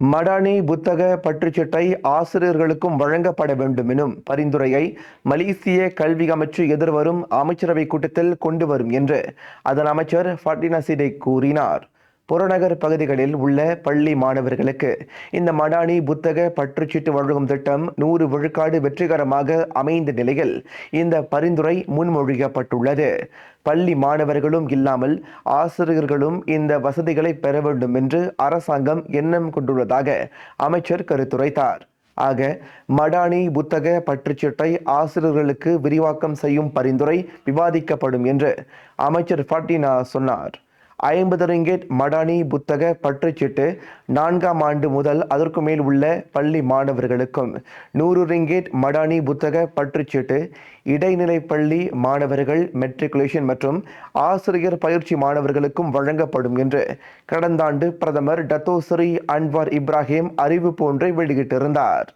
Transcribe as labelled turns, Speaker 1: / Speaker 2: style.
Speaker 1: மடானி புத்தக பற்றுச்சீட்டை ஆசிரியர்களுக்கும் வழங்கப்பட வேண்டும் எனும் பரிந்துரையை மலேசிய கல்வி அமைச்சு எதிர்வரும் அமைச்சரவை கூட்டத்தில் கொண்டு வரும் என்று அதன் அமைச்சர் ஃபட்டினா சிடே கூறினார். புறநகர் பகுதிகளில் உள்ள பள்ளி மாணவர்களுக்கு இந்த மடானி புத்தக பற்றுச்சீட்டு வழங்கும் திட்டம் நூறு விழுக்காடு வெற்றிகரமாக அமைந்த நிலையில் இந்த பரிந்துரை முன்மொழியப்பட்டுள்ளது. பள்ளி மாணவர்களும் இல்லாமல் ஆசிரியர்களும் இந்த வசதிகளை பெற வேண்டும் என்று அரசாங்கம் எண்ணம் கொண்டுள்ளதாக அமைச்சர் கருத்துரைத்தார். ஆக மடானி புத்தக பற்றுச்சீட்டை ஆசிரியர்களுக்கு விரிவாக்கம் செய்யும் பரிந்துரை விவாதிக்கப்படும் என்று அமைச்சர் ஃபட்டினா சொன்னார். ஐம்பது ரிங்கெட் மடானி புத்தக பற்றுச்சீட்டு நான்காம் ஆண்டு முதல் அதற்கு மேல் உள்ள பள்ளி மாணவர்களுக்கும் நூறு ரிங்கெட் மடானி புத்தக பற்றுச்சீட்டு இடைநிலை பள்ளி மாணவர்கள் மெட்ரிகுலேஷன் மற்றும் ஆசிரியர் பயிற்சி மாணவர்களுக்கும் வழங்கப்படும் என்று கடந்த ஆண்டு பிரதமர் டத்தோஸ்ரீ அன்வார் இப்ராஹிம் அறிவிப்பு ஒன்றை வெளியிட்டிருந்தார்.